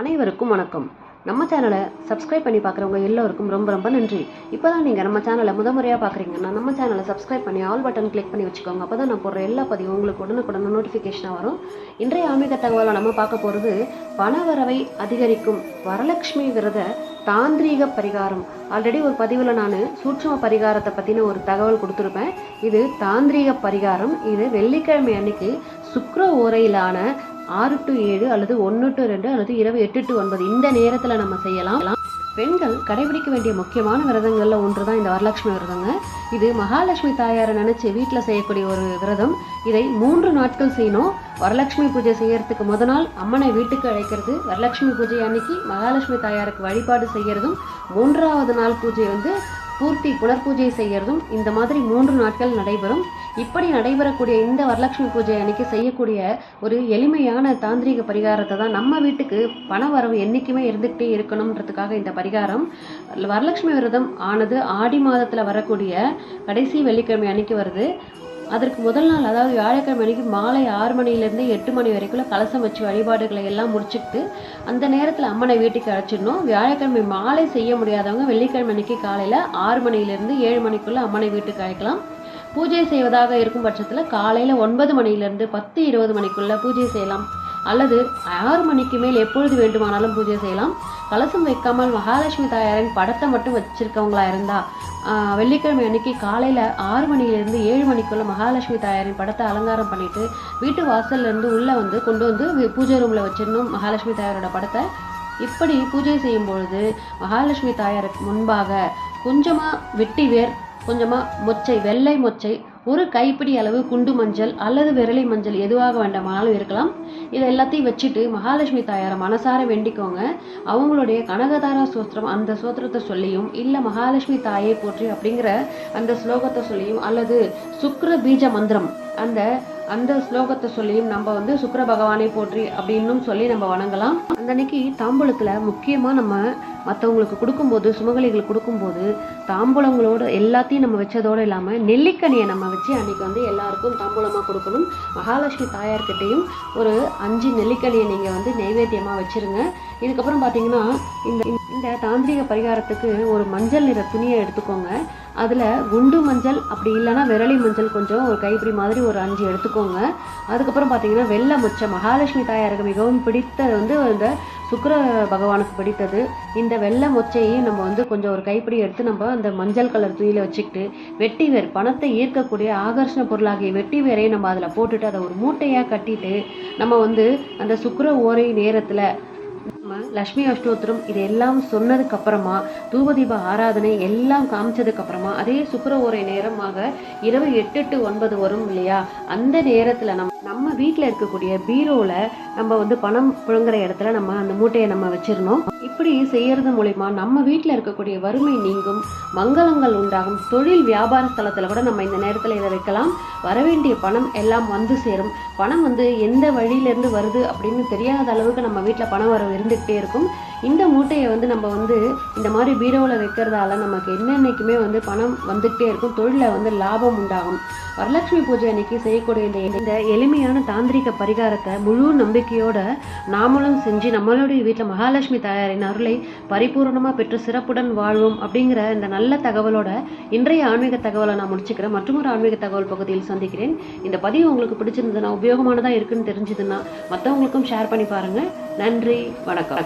அனைவருக்கும் வணக்கம். நம்ம சேனலை சப்ஸ்கிரைப் பண்ணி பார்க்குறவங்க எல்லோருக்கும் ரொம்ப ரொம்ப நன்றி. இப்போ தான் நீங்கள் நம்ம சேனலை முத முறையாக பார்க்குறீங்கன்னா நம்ம சேனலை சப்ஸ்கிரைப் பண்ணி ஆல் பட்டன் கிளிக் பண்ணி வச்சுக்கோங்க. அப்போ தான் நான் போடுற எல்லா பதிவும் உங்களுக்கு உடனுக்குடனே நோட்டிஃபிகேஷனாக வரும். இன்றைய ஆன்மீக தகவலை நம்ம பார்க்க போகிறது பணவரவை அதிகரிக்கும் வரலட்சுமி விரத தாந்திரீக பரிகாரம். ஆல்ரெடி ஒரு பதிவில் நான் சூட்சம பரிகாரத்தை பற்றின ஒரு தகவல் கொடுத்துருப்பேன். இது தாந்திரீக பரிகாரம். இது வெள்ளிக்கிழமை அன்னைக்கு சுக்ர ஓரையிலான ஆறு டு ஏழு அல்லது ஒன்று டு ரெண்டு அல்லது இரவு எட்டு டு ஒன்பது. இந்த நேரத்தில் நம்ம செய்யலாம். பெண்கள் கடைபிடிக்க வேண்டிய முக்கியமான விரதங்களில் ஒன்று தான் இந்த வரலட்சுமி விரதங்க. இது மகாலட்சுமி தாயாரை நினச்சி வீட்டில் செய்யக்கூடிய ஒரு விரதம். இதை மூன்று நாட்கள் செய்யணும். வரலட்சுமி பூஜை செய்யறதுக்கு முத நாள் அம்மனை வீட்டுக்கு அழைக்கிறது. வரலட்சுமி பூஜை அன்னைக்கு மகாலட்சுமி தாயாருக்கு வழிபாடு செய்யறதும் மூன்றாவது நாள் பூஜை வந்து பூர்த்தி புனர்பூஜை செய்யறதும் இந்த மாதிரி மூன்று நாட்கள் நடைபெறும். இப்படி நடைபெறக்கூடிய இந்த வரலட்சுமி பூஜை அன்னைக்கு செய்யக்கூடிய ஒரு எளிமையான தாந்திரிக பரிகாரத்தை தான் நம்ம வீட்டுக்கு பண வரவு என்றைக்குமே இருந்துக்கிட்டே இருக்கணுன்றதுக்காக இந்த பரிகாரம். வரலட்சுமி விரதம் ஆனது ஆடி மாதத்தில் வரக்கூடிய கடைசி வெள்ளிக்கிழமை அன்னைக்கு வருது. அதற்கு முதல் நாள் அதாவது வியாழக்கிழமை அன்னைக்கு மாலை ஆறு மணிலேருந்து எட்டு மணி வரைக்கும் கலசம் வச்சு வழிபாடுகளை எல்லாம் முடிச்சுக்கிட்டு அந்த நேரத்தில் அம்மனை வீட்டுக்கு அழைச்சிடணும். வியாழக்கிழமை மாலை செய்ய முடியாதவங்க வெள்ளிக்கிழமை அன்னைக்கு காலையில் ஆறு மணிலேருந்து ஏழு மணிக்குள்ளே அம்மனை வீட்டுக்கு அழைக்கலாம். பூஜை செய்வதாக இருக்கும் பட்சத்தில் காலையில் ஒன்பது மணியிலேருந்து பத்து இருபது மணிக்குள்ளே பூஜை செய்யலாம். அல்லது ஆறு மணிக்கு மேல் எப்பொழுது வேண்டுமானாலும் பூஜை செய்யலாம். கலசம் வைக்காமல் மகாலட்சுமி தாயாரின் படத்தை மட்டும் வச்சிருக்கவங்களா இருந்தா வெள்ளிக்கிழமை அன்னைக்கு காலையில் ஆறு மணிலேருந்து ஏழு மணிக்குள்ள மகாலட்சுமி தாயாரின் படத்தை அலங்காரம் பண்ணிட்டு வீட்டு வாசல்லேருந்து உள்ளே வந்து கொண்டு வந்து பூஜை ரூமில் வச்சிடணும் மகாலட்சுமி தாயாரோட படத்தை. இப்படி பூஜை செய்யும் பொழுது மகாலட்சுமி தாயாருக்கு முன்பாக கொஞ்சமாக வெட்டி வேர் கொஞ்சமாக மொச்சை வெள்ளை மொச்சை ஒரு கைப்பிடி அளவு குண்டு மஞ்சள் அல்லது விரலி மஞ்சள் எதுவாக வேண்டாமானாலும் இருக்கலாம். இதை எல்லாத்தையும் வச்சுட்டு மகாலட்சுமி தாயாரை மனசார வேண்டிக்கோங்க. அவங்களுடைய கனகதாரா சோத்திரம் அந்த சோத்திரத்தை சொல்லியும் இல்லை மகாலட்சுமி தாயை போற்றி அப்படிங்கிற அந்த ஸ்லோகத்தை சொல்லியும் அல்லது சுக்ர பீஜ மந்திரம் அந்த அந்த ஸ்லோகத்தை சொல்லியும் நம்ம வந்து சுக்கர பகவானை போற்றி அப்படின்னும் சொல்லி நம்ம வணங்கலாம். அந்த அன்னைக்கு தாம்பூலத்தில் முக்கியமாக நம்ம மற்றவங்களுக்கு கொடுக்கும்போது சுமங்கலிகளுக்கு கொடுக்கும்போது தாம்பூலங்களோடு எல்லாத்தையும் நம்ம வச்சதோடு இல்லாமல் நெல்லிக்கனியை நம்ம வச்சு அன்றைக்கி வந்து எல்லாருக்கும் தாம்பூலமாக கொடுக்கணும். மகாலட்சுமி தாயார்கிட்டையும் ஒரு அஞ்சு நெல்லிக்கனியை நீங்கள் வந்து நைவேத்தியமாக வச்சுருங்க. இதுக்கப்புறம் பார்த்தீங்கன்னா இந்த இந்த தாந்திரிக பரிகாரத்துக்கு ஒரு மஞ்சள் நிற துணியை எடுத்துக்கோங்க. அதில் குண்டு மஞ்சள் அப்படி இல்லைன்னா விரலி மஞ்சள் கொஞ்சம் ஒரு கைப்பிடி மாதிரி ஒரு அஞ்சு எடுத்துக்கோங்க. அதுக்கப்புறம் பார்த்தீங்கன்னா வெள்ளை முச்சை. மகாலட்சுமி தாயாருக்கு மிகவும் பிடித்தது வந்து இந்த சுக்கர பகவானுக்கு பிடித்தது. இந்த வெள்ளை மொச்சையும் நம்ம வந்து கொஞ்சம் ஒரு கைப்பிடி எடுத்து நம்ம அந்த மஞ்சள் கலர் துணியில் வச்சுக்கிட்டு வெட்டி வேர் பணத்தை ஈர்க்கக்கூடிய ஆகர்ஷண பொருளாகிய வெட்டி வேரையும் நம்ம அதில் போட்டுட்டு அதை ஒரு மூட்டையாக கட்டிட்டு நம்ம வந்து அந்த சுக்கர ஓரை நேரத்தில் நம்ம லக்ஷ்மி அஷ்டோத்திரம் இது எல்லாம் சொன்னதுக்கு அப்புறமா தூபதீப ஆராதனை எல்லாம் காமிச்சதுக்கு அப்புறமா அதே சுக்கர ஓரை நேரமாக இரவு எட்டு டு ஒன்பது வரும் இல்லையா? அந்த நேரத்தில் நம்ம வீட்டில் இருக்கக்கூடிய பீரோவில் நம்ம வந்து பணம் புழங்குற இடத்துல நம்ம அந்த மூட்டையை நம்ம வச்சிடணும். இப்படி செய்யறது மூலிமா நம்ம வீட்டில் இருக்கக்கூடிய வறுமை நீங்கும் மங்களங்கள் உண்டாகும். தொழில் வியாபார ஸ்தலத்தில் கூட நம்ம இந்த நேரத்தில் இதை வைக்கலாம். வரவேண்டிய பணம் எல்லாம் வந்து சேரும். பணம் வந்து எந்த வழியிலேருந்து வருது அப்படின்னு தெரியாத அளவுக்கு நம்ம வீட்டில் பணம் வரவு இருந்துகிட்டே இருக்கும். இந்த மூட்டையை வந்து நம்ம வந்து இந்த மாதிரி பீரோவில் வைக்கிறதால நமக்கு என்னென்னைக்குமே வந்து பணம் வந்துகிட்டே இருக்கும். தொழிலில் வந்து லாபம் உண்டாகும். வரலட்சுமி பூஜை அன்னைக்கு செய்யக்கூடிய இந்த இந்த எளிமையான தாந்திரிக பரிகாரத்தை முழு நம்பிக்கையோட நாமளும் செஞ்சு நம்மளுடைய வீட்டில் மகாலட்சுமி தாயாரின் அருளை பரிபூர்ணமாக பெற்று சிறப்புடன் வாழ்வோம் அப்படிங்கிற இந்த நல்ல தகவலோட இன்றைய ஆன்மீக தகவலை நான் முடிச்சுக்கிறேன். மற்றும் ஒரு ஆன்மீக தகவல் பகுதியில் சந்திக்கிறேன். இந்த பதிவு உங்களுக்கு பிடிச்சிருந்ததுன்னா உபயோகமானதாக இருக்குன்னு தெரிஞ்சதுன்னா மற்றவங்களுக்கும் ஷேர் பண்ணி பாருங்கள் நன்றி வணக்கம்.